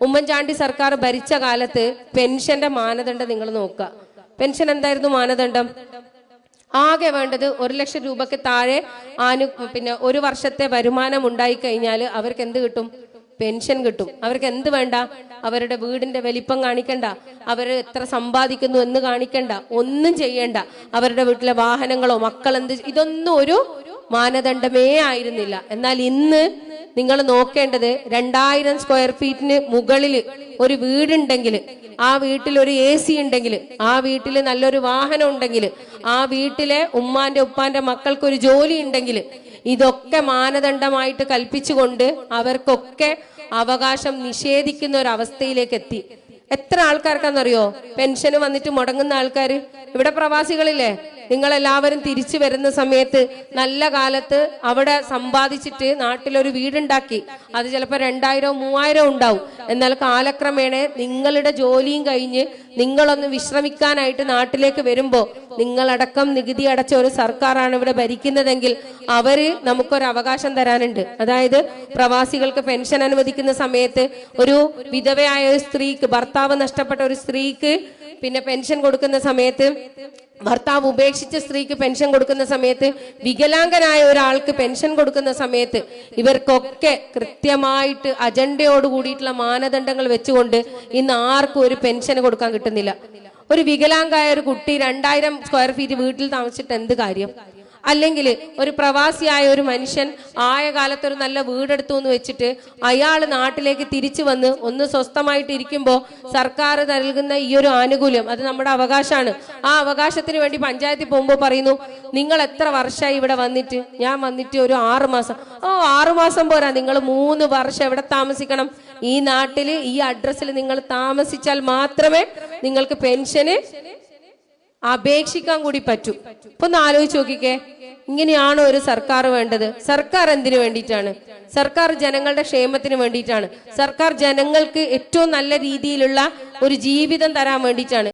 ഉമ്മൻചാണ്ടി സർക്കാർ ഭരിച്ച കാലത്ത് പെൻഷന്റെ മാനദണ്ഡം നിങ്ങൾ നോക്കുക. പെൻഷൻ എന്തായിരുന്നു മാനദണ്ഡം? ആകെ വേണ്ടത് ഒരു ലക്ഷം രൂപക്ക് താഴെ ആനു പിന്നെ ഒരു വർഷത്തെ വരുമാനം ഉണ്ടായി കഴിഞ്ഞാൽ അവർക്ക് എന്ത് കിട്ടും? പെൻഷൻ കിട്ടും. അവർക്ക് എന്ത് വേണ്ട? അവരുടെ വീടിന്റെ വലിപ്പം കാണിക്കണ്ട. അവർ എത്ര സമ്പാദിക്കുന്നു എന്ന് കാണിക്കണ്ട. ഒന്നും ചെയ്യണ്ട. അവരുടെ വീട്ടിലെ വാഹനങ്ങളോ മക്കൾ എന്ത് ഇതൊന്നും ഒരു മാനദണ്ഡമേ ആയിരുന്നില്ല. എന്നാൽ ഇന്ന് നിങ്ങൾ നോക്കേണ്ടത് രണ്ടായിരം സ്ക്വയർ ഫീറ്റിന് മുകളിൽ ഒരു വീടുണ്ടെങ്കിൽ ആ വീട്ടിൽ ഒരു എ സി ഉണ്ടെങ്കിൽ ആ വീട്ടിൽ നല്ലൊരു വാഹനം ഉണ്ടെങ്കിൽ ആ വീട്ടിലെ ഉമ്മാന്റെ ഉപ്പാന്റെ മക്കൾക്ക് ഒരു ജോലി ഉണ്ടെങ്കിൽ ഇതൊക്കെ മാനദണ്ഡമായിട്ട് കൽപ്പിച്ചുകൊണ്ട് അവർക്കൊക്കെ അവകാശം നിഷേധിക്കുന്ന ഒരു അവസ്ഥയിലേക്ക് എത്തി. എത്ര ആൾക്കാർക്കാണെന്നറിയോ പെൻഷന് വന്നിട്ട് മുടങ്ങുന്ന ആൾക്കാർ ഇവിടെ പ്രവാസികളില്ലേ? നിങ്ങൾ എല്ലാവരും തിരിച്ചു വരുന്ന സമയത്ത് നല്ല കാലത്ത് അവിടെ സമ്പാദിച്ചിട്ട് നാട്ടിലൊരു വീടുണ്ടാക്കി. അത് ചിലപ്പോൾ രണ്ടായിരം മൂവായിരം ഉണ്ടാവും. എന്നാൽ കാലക്രമേണ നിങ്ങളുടെ ജോലിയും കഴിഞ്ഞ് നിങ്ങളൊന്ന് വിശ്രമിക്കാനായിട്ട് നാട്ടിലേക്ക് വരുമ്പോൾ നിങ്ങളടക്കം നികുതി അടച്ച ഒരു സർക്കാരാണ് ഇവിടെ ഭരിക്കുന്നതെങ്കിൽ അവർ നമുക്കൊരു അവകാശം തരാനുണ്ട്. അതായത് പ്രവാസികൾക്ക് പെൻഷൻ അനുവദിക്കുന്ന സമയത്ത് ഒരു വിധവയായ ഒരു സ്ത്രീക്ക് ഭർത്താവ് നഷ്ടപ്പെട്ട ഒരു സ്ത്രീക്ക് പിന്നെ പെൻഷൻ കൊടുക്കുന്ന സമയത്ത് ഭർത്താവ് ഉപേക്ഷിച്ച സ്ത്രീക്ക് പെൻഷൻ കൊടുക്കുന്ന സമയത്ത് വികലാംഗനായ ഒരാൾക്ക് പെൻഷൻ കൊടുക്കുന്ന സമയത്ത് ഇവർക്കൊക്കെ കൃത്യമായിട്ട് അജണ്ടയോട് കൂടിയിട്ടുള്ള മാനദണ്ഡങ്ങൾ വെച്ചുകൊണ്ട് ഇന്ന് ആർക്കും ഒരു പെൻഷൻ കൊടുക്കാൻ കിട്ടുന്നില്ല. ഒരു വികലാംഗായ ഒരു കുട്ടി രണ്ടായിരം സ്ക്വയർ ഫീറ്റ് വീട്ടിൽ താമസിച്ചിട്ട് എന്ത് കാര്യം? അല്ലെങ്കിൽ ഒരു പ്രവാസിയായ ഒരു മനുഷ്യൻ ആയ കാലത്ത് ഒരു നല്ല വീടെടുത്തു എന്ന് വെച്ചിട്ട് അയാൾ നാട്ടിലേക്ക് തിരിച്ചു വന്ന് ഒന്ന് സ്വസ്ഥമായിട്ട് ഇരിക്കുമ്പോൾ സർക്കാർ നൽകുന്ന ഈ ഒരു ആനുകൂല്യം അത് നമ്മുടെ അവകാശമാണ്. ആ അവകാശത്തിന് വേണ്ടി പഞ്ചായത്തിൽ പോകുമ്പോൾ പറയുന്നു നിങ്ങൾ എത്ര വർഷമായി ഇവിടെ വന്നിട്ട്? ഞാൻ വന്നിട്ട് ഒരു ആറ് മാസം. ഓ ആറു മാസം പോരാ. നിങ്ങൾ മൂന്ന് വർഷം എവിടെ താമസിക്കണം? ഈ നാട്ടിൽ ഈ അഡ്രസ്സിൽ നിങ്ങൾ താമസിച്ചാൽ മാത്രമേ നിങ്ങൾക്ക് പെൻഷന് അപേക്ഷിക്കാൻ കൂടി പറ്റൂ. ഇപ്പൊ ഒന്ന് ആലോചിച്ച് നോക്കിക്കേ. ഇങ്ങനെയാണോ ഒരു സർക്കാർ വേണ്ടത്? സർക്കാർ എന്തിനു വേണ്ടിയിട്ടാണ്? സർക്കാർ ജനങ്ങളുടെ ക്ഷേമത്തിന് വേണ്ടിയിട്ടാണ്. സർക്കാർ ജനങ്ങൾക്ക് ഏറ്റവും നല്ല രീതിയിലുള്ള ഒരു ജീവിതം തരാൻ വേണ്ടിയിട്ടാണ്.